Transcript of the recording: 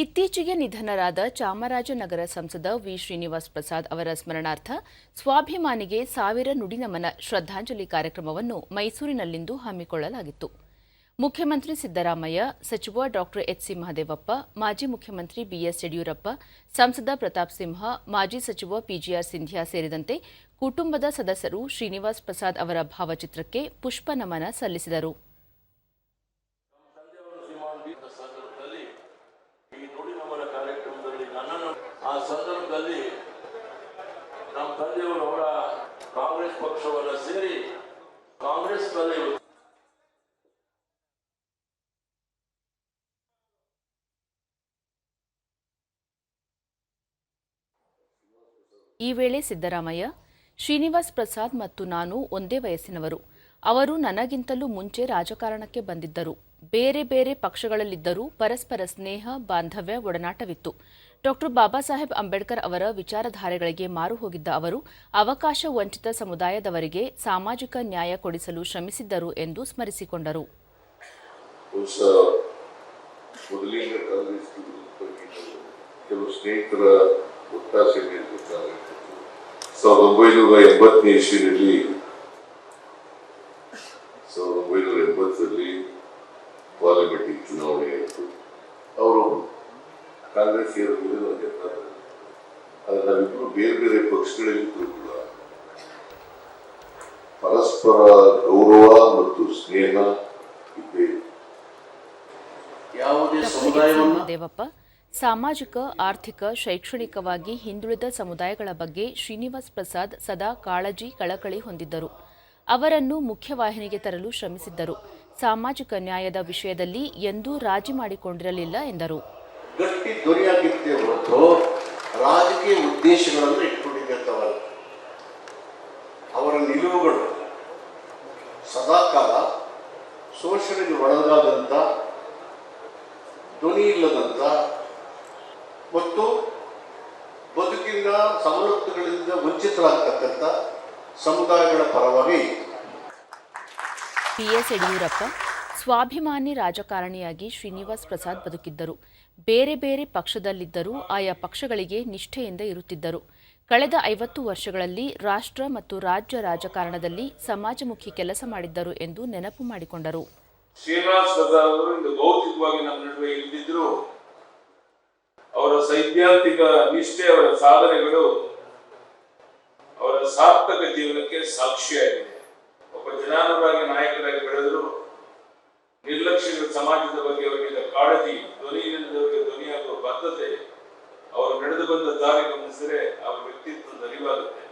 ಇತ್ತೀಚೆಗೆ ನಿಧನರಾದ ಚಾಮರಾಜನಗರ ಸಂಸದ ವಿ. ಶ್ರೀನಿವಾಸ್ ಪ್ರಸಾದ್ ಅವರ ಸ್ಮರಣಾರ್ಥ ಸ್ವಾಭಿಮಾನಿಗೆ ಸಾವಿರ ನುಡಿನಮನ ಶ್ರದ್ಧಾಂಜಲಿ ಕಾರ್ಯಕ್ರಮವನ್ನು ಮೈಸೂರಿನಲ್ಲಿಂದು ಹಮ್ಮಿಕೊಳ್ಳಲಾಗಿತ್ತು. ಮುಖ್ಯಮಂತ್ರಿ ಸಿದ್ದರಾಮಯ್ಯ, ಸಚಿವ ಡಾ. ಎಚ್ಸಿ ಮಹದೇವಪ್ಪ, ಮಾಜಿ ಮುಖ್ಯಮಂತ್ರಿ ಬಿಎಸ್ ಯಡಿಯೂರಪ್ಪ, ಸಂಸದ ಪ್ರತಾಪ್ ಸಿಂಹ, ಮಾಜಿ ಸಚಿವ ಪಿಜಿಆರ್ ಸಿಂಧ್ಯಾ ಸೇರಿದಂತೆ ಕುಟುಂಬದ ಸದಸ್ಯರು ಶ್ರೀನಿವಾಸ್ ಪ್ರಸಾದ್ ಅವರ ಭಾವಚಿತ್ರಕ್ಕೆ ಪುಷ್ಪ ನಮನ ಸಲ್ಲಿಸಿದರು ಸಂದರ್ಭದಲ್ಲಿ ಈ ನುಡಿ ನಮನ ಕಾರ್ಯಕ್ರಮದಲ್ಲಿ ನನ್ನನ್ನು ಆ ಸಂದರ್ಭದಲ್ಲಿ ನಮ್ಮ ತಂದೆಯವರು ಅವರ ಕಾಂಗ್ರೆಸ್ ಪಕ್ಷವನ್ನು ಸೇರಿ ಕಾಂಗ್ರೆಸ್ನಲ್ಲಿ ಈ ವೇಳೆ ಸಿದ್ದರಾಮಯ್ಯ, ಶ್ರೀನಿವಾಸ್ ಪ್ರಸಾದ್ ಮತ್ತು ನಾನು ಒಂದೇ ವಯಸ್ಸಿನವರು. ಅವರು ನನಗಿಂತಲೂ ಮುಂಚೆ ರಾಜಕಾರಣಕ್ಕೆ ಬಂದಿದ್ದರು. ಬೇರೆ ಬೇರೆ ಪಕ್ಷಗಳಲ್ಲಿದ್ದರೂ ಪರಸ್ಪರ ಸ್ನೇಹ, ಬಾಂಧವ್ಯ ಒಡನಾಟವಿತ್ತು. ಡಾಕ್ಟರ್ ಬಾಬಾ ಸಾಹೇಬ್ ಅಂಬೇಡ್ಕರ್ ಅವರ ವಿಚಾರಧಾರೆಗಳಿಗೆ ಮಾರು ಹೋಗಿದ್ದ ಅವರು, ಅವಕಾಶ ವಂಚಿತ ಸಮುದಾಯದವರಿಗೆ ಸಾಮಾಜಿಕ ನ್ಯಾಯ ಕೊಡಿಸಲು ಶ್ರಮಿಸಿದ್ದರು ಎಂದು ಸ್ಮರಿಸಿಕೊಂಡರು. ಚುನಾವಣೆ ಅವರು ಕಾಂಗ್ರೆಸ್ ಸೇರಬಹುದು ಅಂತ ಹೇಳ್ತಾರೆ ಆದರೆ ನಾವಿಬ್ಬರು ಬೇರೆ ಬೇರೆ ಪಕ್ಷಗಳಲ್ಲಿದ್ದರೂ ಕೂಡ ಪರಸ್ಪರ ಗೌರವ ಮತ್ತು ಸ್ನೇಹ ಇದ್ದೇ. ಯಾವುದೇ ಸಮುದಾಯವನ್ನು ದೇವಪ್ಪ ಸಾಮಾಜಿಕ ಆರ್ಥಿಕ ಶೈಕ್ಷಣಿಕವಾಗಿ ಹಿಂದುಳಿದ ಸಮುದಾಯಗಳ ಬಗ್ಗೆ ಶ್ರೀನಿವಾಸ್ ಪ್ರಸಾದ್ ಸದಾ ಕಾಳಜಿ ಕಳಕಳಿ ಹೊಂದಿದ್ದರು. ಅವರನ್ನು ಮುಖ್ಯವಾಹಿನಿಗೆ ತರಲು ಶ್ರಮಿಸಿದ್ದರು. ಸಾಮಾಜಿಕ ನ್ಯಾಯದ ವಿಷಯದಲ್ಲಿ ಎಂದೂ ರಾಜಿ ಮಾಡಿಕೊಂಡಿರಲಿಲ್ಲ ಎಂದರು. ಗಟ್ಟಿ ದೊರೆಯಾಗಿತ್ತೇ ಹೊರತು ರಾಜಕೀಯ ಉದ್ದೇಶಗಳನ್ನು ಇಟ್ಕೊಂಡಿದ್ದವಲ್ಲ ಅವರ ನಿಲುವುಗಳು ಸದಾಕಾಲ ಶೋಷಣೆಗೆ ಒಳಗಾದಂಥ ಧ್ವನಿ ಇಲ್ಲದಂಥ ಮತ್ತು ಬದುಕಿನ ಸವಲತ್ತುಗಳಿಂದ ವಂಚಿತರಾಗತಕ್ಕಂಥ ಸಮುದಾಯಗಳ ಪರವಾಗಿ. P S Yediyurappa. ಸ್ವಾಭಿಮಾನಿ ರಾಜಕಾರಣಿಯಾಗಿ ಶ್ರೀನಿವಾಸ್ ಪ್ರಸಾದ್ ಬದುಕಿದ್ದರು. ಬೇರೆ ಬೇರೆ ಪಕ್ಷದಲ್ಲಿದ್ದರೂ ಆಯಾ ಪಕ್ಷಗಳಿಗೆ ನಿಷ್ಠೆಯಿಂದ ಇರುತ್ತಿದ್ದರು. ಕಳೆದ ಐವತ್ತು ವರ್ಷಗಳಲ್ಲಿ ರಾಷ್ಟ್ರ ಮತ್ತು ರಾಜ್ಯ ರಾಜಕಾರಣದಲ್ಲಿ ಸಮಾಜಮುಖಿ ಕೆಲಸ ಮಾಡಿದ್ದರು ಎಂದು ನೆನಪು ಮಾಡಿಕೊಂಡರು. ಶ್ರೀನಿವಾಸ್ ಅವರು ಭೌತಿಕವಾಗಿ ನಮ್ಮ ನಡುವೆ ಇಲ್ಲದಿದ್ದರು ಅವರ ಸೈದ್ಧಾಂತಿಕ ನಿಷ್ಠೆ, ಅವರ ಸಾಧನೆಗಳು ಅವರ ಸಾರ್ಥಕ ಜೀವನಕ್ಕೆ ಸಾಕ್ಷಿಯಾಗಿದೆ. ಒಬ್ಬ ಜನಾನುರಾಗಿ ನಾಯಕರಾಗಿ ಬೆಳೆದರು. ಸಮಾಜದ ಬಗ್ಗೆ ಅವರಿಗೆ ಕಾಳಜಿ ಧ್ವನಿಯಿಲ್ಲದವರಿಗೆ ಧ್ವನಿಯಾಗುವ ಬದ್ಧತೆ, ಅವರು ನಡೆದು ಬಂದ ದಾರಿ ಗಮನಿಸಿದರೆ ಅವರ ವ್ಯಕ್ತಿತ್ವ ಅರಿವಾಗುತ್ತೆ